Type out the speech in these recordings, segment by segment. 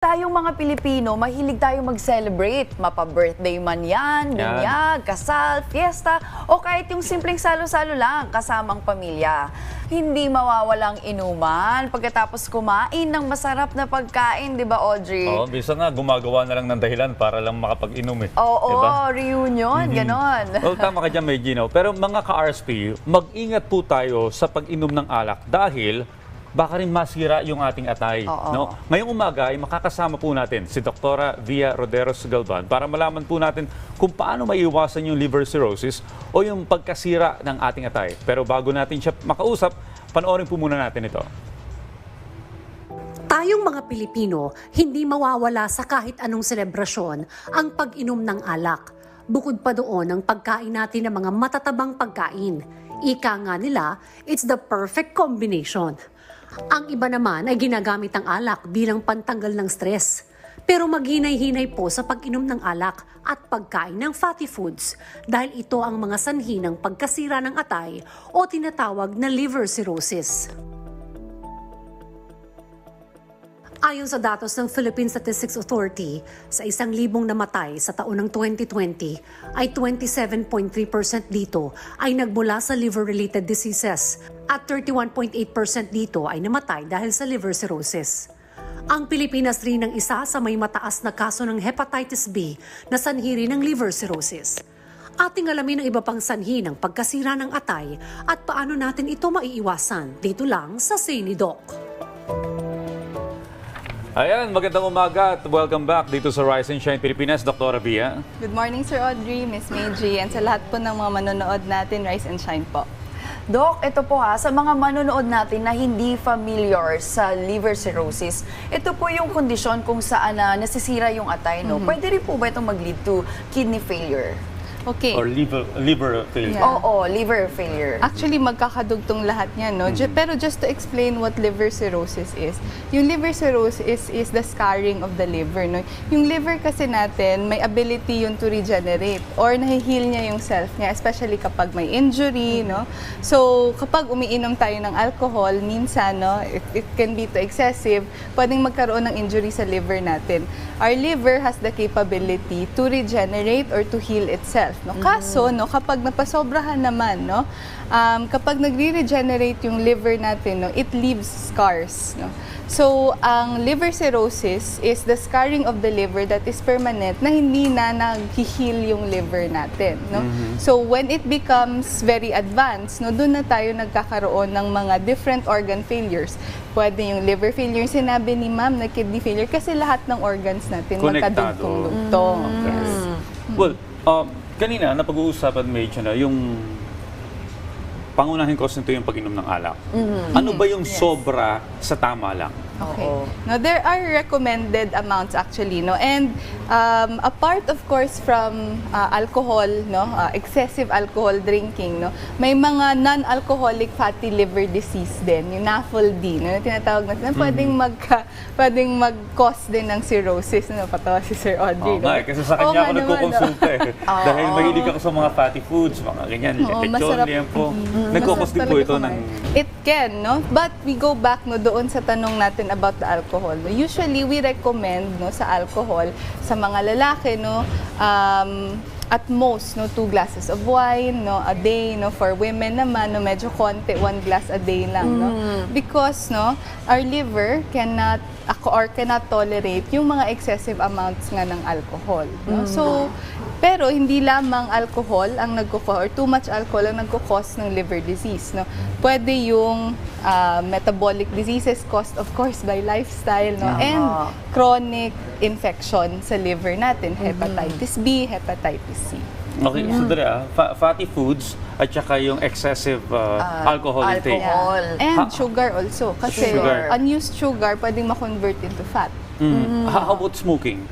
Tayong mga Pilipino, mahilig tayo mag-celebrate. Mapa-birthday man yan, binyag, kasal, fiesta, o kahit yung simpleng salo-salo lang kasamang pamilya. Hindi mawawalang inuman pagkatapos kumain ng masarap na pagkain, di ba Audrey? Oo, bisa nga gumagawa na lang ng dahilan para lang makapag-inom eh. Oo, Diba? reunion, ganon. Well, tama ka dyan, may Gino. Pero mga ka-RSP, mag-ingat po tayo sa pag-inom ng alak dahil baka rin masira yung ating atay. Oo. No? Ngayong umaga ay makakasama po natin si Dr. Via Roderos Galvan para malaman po natin kung paano maiwasan yung liver cirrhosis o yung pagkasira ng ating atay. Pero bago natin siya makausap, panoorin po muna natin ito. Tayong mga Pilipino, hindi mawawala sa kahit anong selebrasyon ang pag-inom ng alak. Bukod pa doon ang pagkain natin ng mga matatabang pagkain. Ika nga nila, it's the perfect combination. Ang iba naman ay ginagamit ang alak bilang pantanggal ng stress. Pero maghinay-hinay po sa pag-inom ng alak at pagkain ng fatty foods dahil ito ang mga sanhi ng pagkasira ng atay o tinatawag na liver cirrhosis. Ayon sa datos ng Philippine Statistics Authority, sa isang libong namatay sa taon ng 2020, ay 27.3% dito ay nagmula sa liver-related diseases at 31.8% dito ay namatay dahil sa liver cirrhosis. Ang Pilipinas rin ang isa sa may mataas na kaso ng hepatitis B na sanhi rin ng liver cirrhosis. Ating alamin ang iba pang sanhi ng pagkasira ng atay at paano natin ito maiiwasan dito lang sa Sini Doc. Ayan, magandang umaga at welcome back dito sa Rise and Shine Pilipinas, Dr. Via. Good morning, Sir Audrey, Miss Meiji, and sa lahat po ng mga manonood natin, Rise and Shine po. Doc, ito po ha, sa mga manonood natin na hindi familiar sa liver cirrhosis, ito po yung kondisyon kung saan na nasisira yung atay, no? Pwede rin po ba itong mag-lead to kidney failure? Okay. Or liver, liver failure. Yeah. Oo, liver failure. Actually, magkakadugtong lahat niyan, no? Ju- Pero just to explain what liver cirrhosis is, yung liver cirrhosis is, is the scarring of the liver, no? Yung liver kasi natin, may ability yun to regenerate or nahihil niya yung self niya, especially kapag may injury, no? So, kapag umiinom tayo ng alcohol, minsan, no, it, it can be too excessive, pwedeng magkaroon ng injury sa liver natin. Our liver has the capability to regenerate or to heal itself, no? Kaso, no, kapag napasobrahan naman, no, um, kapag nagre-regenerate yung liver natin, no, it leaves scars. No? So, ang liver cirrhosis is the scarring of the liver that is permanent na hindi na nag-heal yung liver natin. No? So, when it becomes very advanced, no, doon na tayo nagkakaroon ng mga different organ failures. Pwede yung liver failure, sinabi ni ma'am na kidney failure kasi lahat ng organs natin Konektado. magkadugtong-dugtong. Yes. Well, um, kanina napag-uusapan medyo na yung pangunahing cause nito yung pag-inom ng alak. Ano ba yung sobra sa tama lang? Okay. Oo. Now, there are recommended amounts actually, no? And um, apart, of course, from uh, alcohol, no? Uh, excessive alcohol drinking, no? May mga non-alcoholic fatty liver disease din, yung NAFLD, no? Na tinatawag natin, na pwedeng, magka, pwedeng mag-cause din ng cirrhosis, no? Patawa si Sir Oo Audrey, nga, no? eh, kasi sa Oo kanya nga ako nagkukonsulta eh. Dahil mahilig ako sa mga fatty foods, mga ganyan, Oo, lechon, masarap. liempo. Mm, Nagkukos masarap din po talaga ito ng... kumain. It can, no? But we go back no doon sa tanong natin about the alcohol. No? Usually, we recommend no sa alcohol sa mga lalaki, no, um, at most, no, two glasses of wine, no, a day, no, for women naman, no, medyo konti, one glass a day lang, no, because, no, our liver cannot, ako or cannot tolerate yung mga excessive amounts nga ng alcohol, no, so, pero hindi lamang alcohol ang nagko or too much alcohol ang nagko-cause ng liver disease. No? Pwede yung ah, metabolic diseases caused of course by lifestyle no? and chronic infection sa liver natin, hepatitis B, hepatitis C. Okay, so dali ah, fa- fatty foods at saka yung excessive uh, alcohol intake. alcohol. And Ha- sugar also. Kasi Sugar. unused sugar pwedeng ma-convert into fat. Mm. How how about smoking?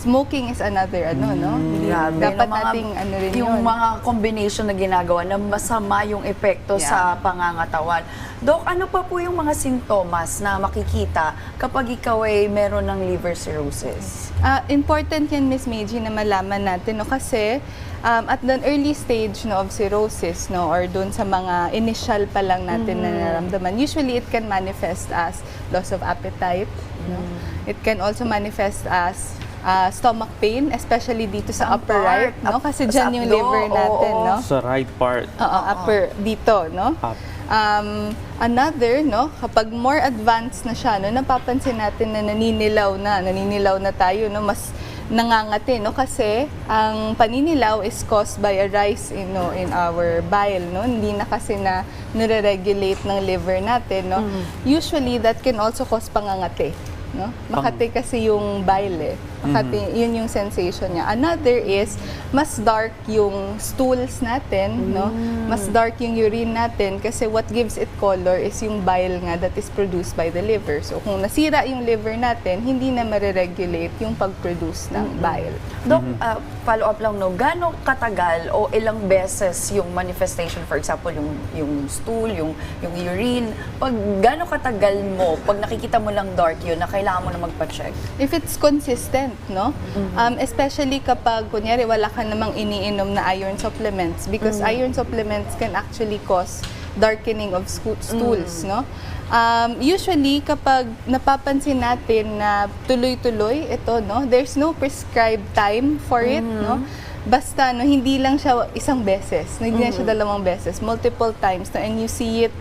Smoking is another ano, no? Grabe, Dapat mga- nating ano rin yung yun. mga combination na ginagawa na masama yung epekto Yeah. sa pangangatawan. Dok, ano pa po yung mga sintomas na makikita kapag ikaw ay meron ng liver cirrhosis? Ah, important yan, Miss Meiji, na malaman natin, no? Kasi um, at the early stage no, of cirrhosis, no, or dun sa mga initial pa lang natin na nararamdaman, usually it can manifest as loss of appetite, No? It can also manifest as ah, stomach pain, especially dito sa upper right, no? Up- Kasi sa dyan yung liver natin, oo. no? Sa right part. Oo, upper dito, no? Up. Um, another, no, kapag more advanced na siya, no, napapansin natin na naninilaw na, naninilaw na tayo, no, mas nangangati, no, kasi ang paninilaw is caused by a rise in, no, in our bile, no, hindi na kasi na nire-regulate ng liver natin, no. Usually, that can also cause pangangati, no. Makati kasi yung bile, eh. Makati, yun yung sensation niya. Another is, mas dark yung stools natin, no? Mas dark yung urine natin kasi what gives it color is yung bile nga that is produced by the liver. So kung nasira yung liver natin, hindi na mariregulate yung pag-produce ng bile. Dok, ah, follow up lang, no? Gano'ng katagal o ilang beses yung manifestation, for example, yung, yung stool, yung, yung urine, pag gano'ng katagal mo, pag nakikita mo lang dark yun, na kailangan mo na magpa-check? If it's consistent, no? Um, especially kapag, kunyari, wala ka namang iniinom na iron supplements because iron supplements can actually cause darkening of sco- stools, no? Um, usually, kapag napapansin natin na tuloy-tuloy ito, no? There's no prescribed time for it, no? Basta, no, hindi lang siya isang beses, no? hindi na siya dalawang beses, multiple times, no? and you see it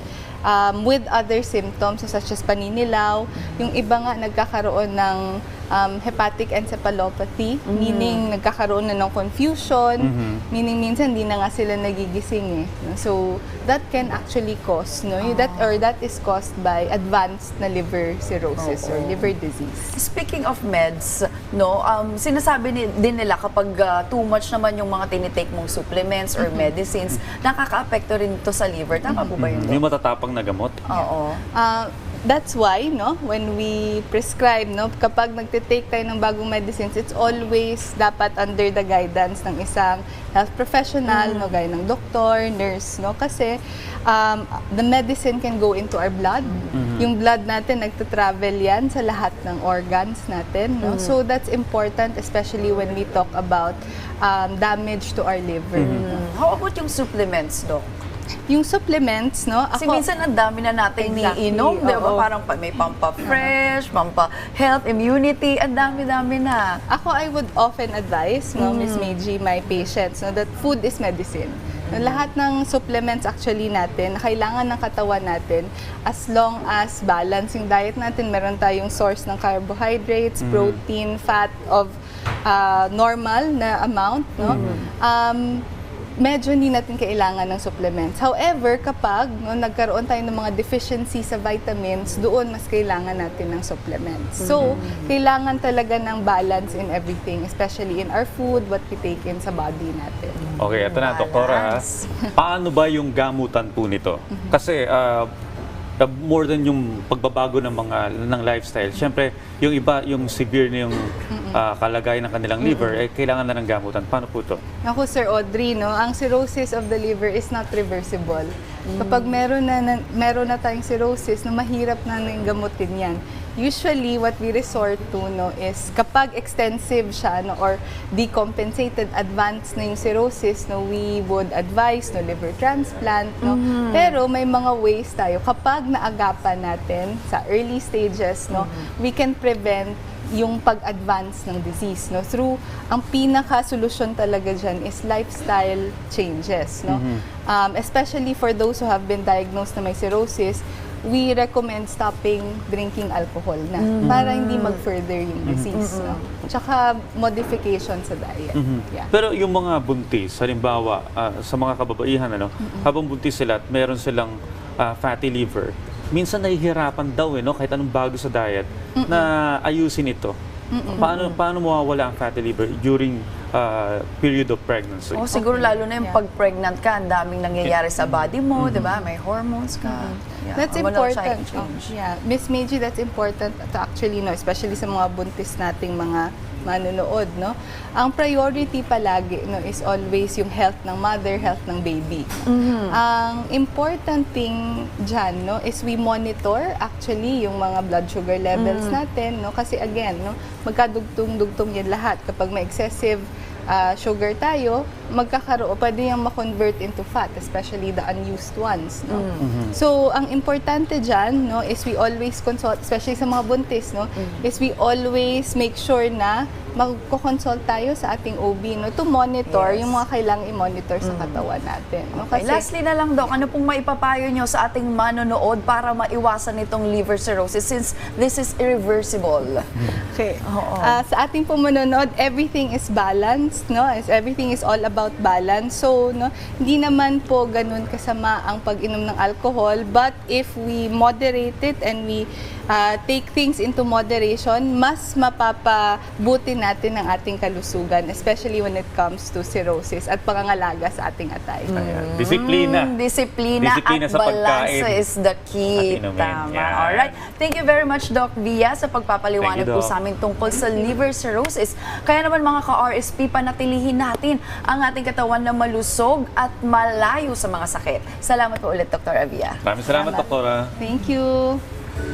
um, with other symptoms such as paninilaw. Yung iba nga nagkakaroon ng um, hepatic encephalopathy, meaning nagkakaroon na ng confusion, meaning minsan hindi na nga sila nagigising eh. So that can actually cause, no? Yung That or that is caused by advanced na liver cirrhosis or liver disease. Speaking of meds, no, um, sinasabi ni, din nila kapag ah, too much naman yung mga tinitake mong supplements or medicines, nakaka-apekto rin to sa liver. Tama po ba yun? Yung matatapang na gamot. Oo. Uh, that's why, no, when we prescribe, no, kapag nagtitake tayo ng bagong medicines, it's always dapat under the guidance ng isang health professional, no, gaya ng doktor, nurse, no, kasi um, the medicine can go into our blood. Yung blood natin, nagta-travel yan sa lahat ng organs natin, no, so that's important, especially when we talk about um, damage to our liver. no. Mm. How about yung supplements, Dok? Yung supplements, no, Kasi ako, minsan ang dami na natin Exactly, niinom, di ba? Parang pa- may pampa-fresh, pampa-health, immunity, ang dami-dami na. Ako, I would often advise, no, Miss Meiji, my patients, no, that food is medicine. No, lahat ng supplements actually natin, na kailangan ng katawan natin as long as balance yung diet natin. Meron tayong source ng carbohydrates, protein, fat of uh, normal na amount. No? Um, medyo hindi natin kailangan ng supplements. However, kapag no, nagkaroon tayo ng mga deficiency sa vitamins, doon mas kailangan natin ng supplements. So, kailangan talaga ng balance in everything, especially in our food, what we take in sa body natin. Okay, ito na, doktora. Balance. Paano ba yung gamutan po nito? Kasi ah, uh, more than yung pagbabago ng mga ng lifestyle. Siyempre, yung iba, yung severe na yung ah, kalagayan ng kanilang liver, eh, kailangan na ng gamutan. Paano po to? Ako, Sir Audrey, no, ang cirrhosis of the liver is not reversible. Kapag meron na, na meron na tayong cirrhosis, no, mahirap na nang gamutin yan. Usually, what we resort to no, is kapag extensive siya no, or decompensated, advanced na yung cirrhosis, no, we would advise no, liver transplant. No? Pero may mga ways tayo. Kapag naagapan natin sa early stages, no, we can prevent yung pag-advance ng disease no through ang pinaka solusyon talaga diyan is lifestyle changes no um, especially for those who have been diagnosed na may cirrhosis we recommend stopping drinking alcohol na para hindi mag-further yung disease no? Tsaka modification sa diet yeah. Pero yung mga buntis, halimbawa ah, sa mga kababaihan, ano, habang buntis sila at meron silang ah, fatty liver, minsan nahihirapan daw eh, no, kahit anong bago sa diet, na ayusin ito. Paano paano mawawala ang fatty liver during ah, period of pregnancy? O siguro lalo na yung Yeah. pag-pregnant ka, ang daming nangyayari sa body mo, di ba? May hormones ka. Yeah, That's hormonal important. Oh, yeah. Miss Meiji, that's important to actually know, especially sa mga buntis nating mga manonood, no? Ang priority palagi no is always yung health ng mother, health ng baby. Ang important thing diyan, no, is we monitor actually yung mga blood sugar levels natin, no? Kasi again, no, magkadugtong-dugtong yan lahat kapag may excessive ah, sugar tayo, magkakaroon, pwede yung ma-convert into fat, especially the unused ones. No? Mm. So, ang importante dyan, no, is we always consult, especially sa mga buntis, no, Mm. is we always make sure na magko-consult tayo sa ating OB no, to monitor Yes. Mm. yung mga kailangang i-monitor sa katawan natin. No? Okay, lastly na lang, Doc, ano pong maipapayo nyo sa ating manonood para maiwasan itong liver cirrhosis since this is irreversible? Okay. Oo. Ah, sa ating po manonood, everything is balanced, no? Everything is all about balance. So, no, hindi naman po ganun kasama ang pag-inom ng alcohol, but if we moderate it and we ah, take things into moderation, mas mapapabuti natin ang ating kalusugan, especially when it comes to cirrhosis at pangangalaga sa ating atay. Ayan. Disiplina. Mm, disiplina, Disiplina at sa balance pagkain. is the key. Tama. Yan. Alright. Thank you very much, Doc Via, sa pagpapaliwanag you, po sa amin tungkol sa liver cirrhosis. Kaya naman mga ka-RSP, panatilihin natin ang ating katawan na malusog at malayo sa mga sakit. Salamat po ulit, Dr. Avia. Maraming salamat, Doktora. Thank you.